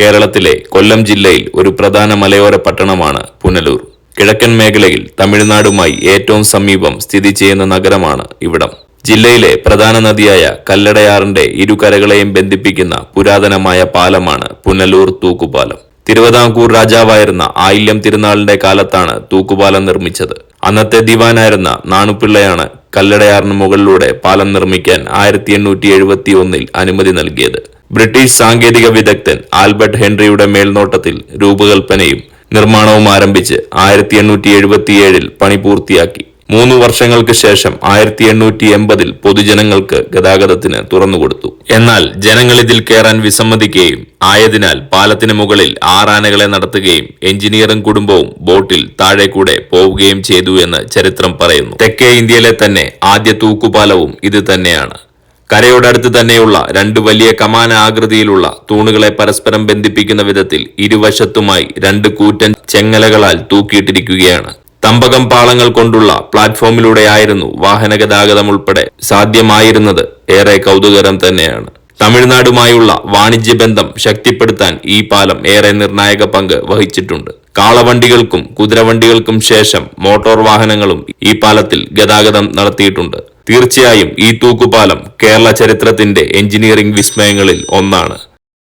കേരളത്തിലെ കൊല്ലം ജില്ലയിൽ ഒരു പ്രധാന മലയോര പട്ടണമാണ് പുനലൂർ. കിഴക്കൻ മേഖലയിൽ തമിഴ്നാടുമായി ഏറ്റവും സമീപം സ്ഥിതി ചെയ്യുന്ന നഗരമാണ് ഇവിടം. ജില്ലയിലെ പ്രധാന നദിയായ കല്ലടയാറിന്റെ ഇരുകരകളെയും ബന്ധിപ്പിക്കുന്ന പുരാതനമായ പാലമാണ് പുനലൂർ തൂക്കുപാലം. തിരുവിതാംകൂർ രാജാവായിരുന്ന ആയില്യം തിരുനാളിന്റെ കാലത്താണ് തൂക്കുപാലം നിർമ്മിച്ചത്. അന്നത്തെ ദിവാനായിരുന്ന നാണുപിള്ളയാണ് കല്ലടയാറിന് മുകളിലൂടെ പാലം നിർമ്മിക്കാൻ ആയിരത്തി എണ്ണൂറ്റി എഴുപത്തി ഒന്നിൽ അനുമതി നൽകിയത്. ബ്രിട്ടീഷ് സാങ്കേതിക വിദഗ്ധൻ ആൽബർട്ട് ഹെൻറിയുടെ മേൽനോട്ടത്തിൽ രൂപകൽപ്പനയും നിർമ്മാണവും ആരംഭിച്ച് ആയിരത്തി എണ്ണൂറ്റി എഴുപത്തിയേഴിൽ പണി പൂർത്തിയാക്കി. മൂന്ന് വർഷങ്ങൾക്ക് ശേഷം ആയിരത്തി എണ്ണൂറ്റി എൺപതിൽ പൊതുജനങ്ങൾക്ക് ഗതാഗതത്തിന് തുറന്നുകൊടുത്തു. എന്നാൽ ജനങ്ങൾ ഇതിൽ കയറാൻ വിസമ്മതിക്കുകയും ആയതിനാൽ പാലത്തിന് മുകളിൽ ആറാനകളെ നടത്തുകയും എഞ്ചിനീയറും കുടുംബവും ബോട്ടിൽ താഴെ കൂടെ പോവുകയും ചെയ്തു എന്ന് ചരിത്രം പറയുന്നു. തെക്കേ ഇന്ത്യയിലെ തന്നെ ആദ്യ തൂക്കുപാലവും ഇത് തന്നെയാണ്. കരയോടടുത്ത് തന്നെയുള്ള രണ്ട് വലിയ കമാന ആകൃതിയിലുള്ള തൂണുകളെ പരസ്പരം ബന്ധിപ്പിക്കുന്ന വിധത്തിൽ ഇരുവശത്തുമായി രണ്ട് കൂറ്റൻ ചെങ്ങലകളാൽ തൂക്കിയിട്ടിരിക്കുകയാണ്. തമ്പകം പാളങ്ങൾ കൊണ്ടുള്ള പ്ലാറ്റ്ഫോമിലൂടെയായിരുന്നു വാഹന ഗതാഗതം ഉൾപ്പെടെ സാധ്യമായിരുന്നത് ഏറെ കൗതുകരം തന്നെയാണ്. തമിഴ്നാടുമായുള്ള വാണിജ്യ ബന്ധം ശക്തിപ്പെടുത്താൻ ഈ പാലം ഏറെ നിർണായക പങ്ക് വഹിച്ചിട്ടുണ്ട്. കാളവണ്ടികൾക്കും കുതിരവണ്ടികൾക്കും ശേഷം മോട്ടോർ വാഹനങ്ങളും ഈ പാലത്തിൽ ഗതാഗതം നടത്തിയിട്ടുണ്ട്. തീർച്ചയായും ഈ തൂക്കുപാലം കേരള ചരിത്രത്തിന്റെ എഞ്ചിനീയറിംഗ് വിസ്മയങ്ങളിൽ ഒന്നാണ്.